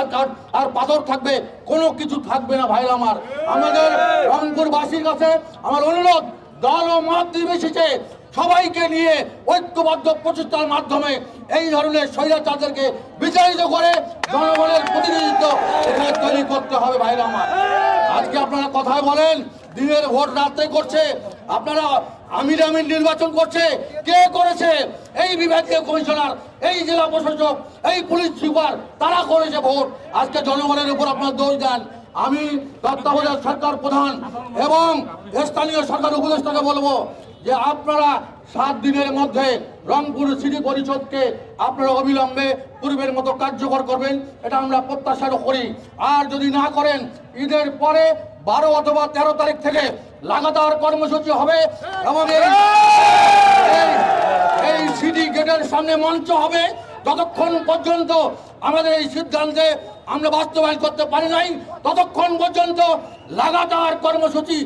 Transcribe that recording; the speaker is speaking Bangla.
আর কাঠ আর পাথর থাকবে, কোনো কিছু থাকবে না ভাই আমার। আমাদের রংপুরবাসীর কাছে আমার অনুরোধ, দল ও মত সবাইকে নিয়ে ঐক্যবদ্ধ প্রচেষ্টার মাধ্যমে এই ধরনের স্বৈরাচারদেরকে বিচারিত করে জনগণের প্রতিনিধিত্ব এখানে তৈরি করতে হবে ভাইরা আমার। আজকে আপনারা কথায় বলেন, দিনের ভোট রাত্রে করছে। আপনারা আমির আমির নির্বাচন করছে। কে করেছে? এই বিভাগীয় কমিশনার, এই জেলা প্রশাসক, এই পুলিশ সুপার, তারা করেছে ভোট। আজকে জনগণের উপর আপনার দোষ দেন। আমি তত্ত্বাবধায়ক সরকার প্রধান এবং স্থানীয় সরকার উপদেষ্টাকে বলব যে আপনারা সাত দিনের মধ্যে রংপুর সিটি পরিষদকে আপনারা অবিলম্বে পূর্বের মতো কার্যকর করবেন, এটা আমরা প্রত্যাশাও করি। আর যদি না করেন, ঈদের পরে বারো অথবা তেরো তারিখ থেকে লাগাতার কর্মসূচি হবে এবং এই সিটি গেটের সামনে মঞ্চ হবে যতক্ষণ পর্যন্ত আমাদের এই সিদ্ধান্তে আমরা বাস্তবায়ন করতে পারি নাই, ততক্ষণ পর্যন্ত লাগাতার কর্মসূচি।